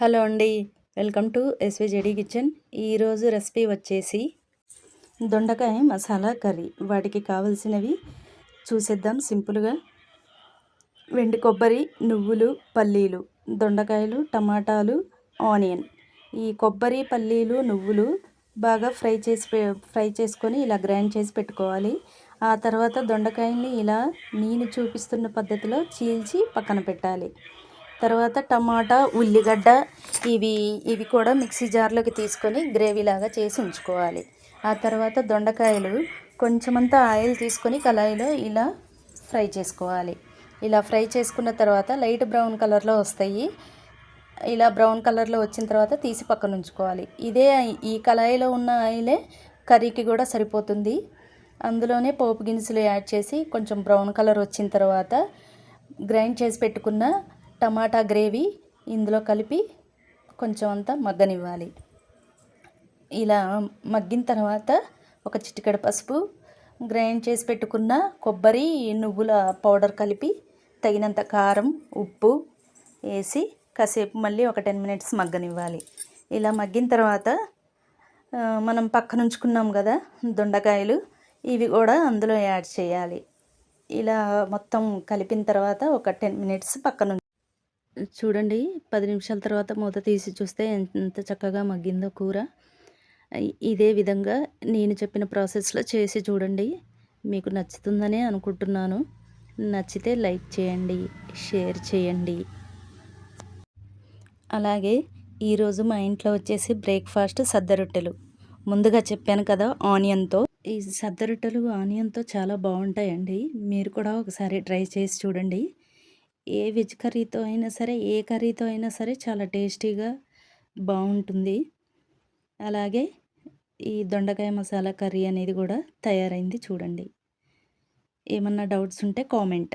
Hello అండి. Welcome to S V J D kitchen. ఈరోజు recipe వచ్చేసి దొండకాయ మసాలా కర్రీ. వాటికి కావలసినవి చూసేద్దాం సింపుల్గా. వెండి కొబ్బరి నువ్వులు పల్లీలు దొండకాయలు టమాటాలు ఆనియన్. ఈ కొబ్బరి పల్లీలు నువ్వులు బాగా ఫ్రై చేసి ఫ్రై చేసుకొని ఇలా గ్రైండ్ చేసి పెట్టుకోవాలి. ఆ తర్వాత దొండకాయల్ని ఇలా నేను చూపిస్తున్న పద్ధతిలో చీల్చి పక్కన పెట్టాలి. తర్వాత టమాటా ఉల్లిగడ్డ ఇవి ఇవి కూడా మిక్సీ జార్లోకి తీసుకొని గ్రేవీ లాగా చేసి ఉంచుకోవాలి. ఆ తర్వాత దొండకాయలు కొంచెమంతా ఆయిల్ తీసుకొని కళాయిలో ఇలా ఫ్రై చేసుకోవాలి. ఇలా ఫ్రై చేసుకున్న తర్వాత లైట్ బ్రౌన్ కలర్లో వస్తాయి. ఇలా బ్రౌన్ కలర్లో వచ్చిన తర్వాత తీసి పక్కన ఉంచుకోవాలి. ఇదే ఈ కళాయిలో ఉన్న ఆయిలే కర్రీకి కూడా సరిపోతుంది. అందులోనే పోపు గినుసులు యాడ్ చేసి కొంచెం బ్రౌన్ కలర్ వచ్చిన తర్వాత గ్రైండ్ చేసి పెట్టుకున్న టమాటా గ్రేవీ ఇందులో కలిపి కొంచెం అంతా మగ్గనివ్వాలి. ఇలా మగ్గిన తర్వాత ఒక చిటికెడ పసుపు గ్రైండ్ చేసి పెట్టుకున్న కొబ్బరి నువ్వుల పౌడర్ కలిపి తగినంత కారం ఉప్పు వేసి కాసేపు మళ్ళీ ఒక టెన్ మినిట్స్ మగ్గనివ్వాలి. ఇలా మగ్గిన తర్వాత మనం పక్కన ఉంచుకున్నాం కదా దొండకాయలు ఇవి కూడా అందులో యాడ్ చేయాలి. ఇలా మొత్తం కలిపిన తర్వాత ఒక టెన్ మినిట్స్ పక్కన చూడండి పది నిమిషాల తర్వాత మూత తీసి చూస్తే ఎంత చక్కగా మగ్గిందో కూర. ఇదే విధంగా నేను చెప్పిన ప్రాసెస్లో చేసి చూడండి. మీకు నచ్చుతుందనే అనుకుంటున్నాను. నచ్చితే లైక్ చేయండి షేర్ చేయండి. అలాగే ఈరోజు మా ఇంట్లో వచ్చేసి బ్రేక్ఫాస్ట్ సద్ద రొట్టెలు ముందుగా చెప్పాను కదా ఆనియన్తో. ఈ సద్ద రొట్టెలు ఆనియన్తో చాలా బాగుంటాయండి. మీరు కూడా ఒకసారి ట్రై చేసి చూడండి. ఏ వెజ్ కర్రీతో అయినా సరే ఏ కర్రీతో అయినా సరే చాలా టేస్టీగా బాగుంటుంది. అలాగే ఈ దొండకాయ మసాలా కర్రీ అనేది కూడా తయారైంది చూడండి. ఏమన్నా డౌట్స్ ఉంటే కామెంట్.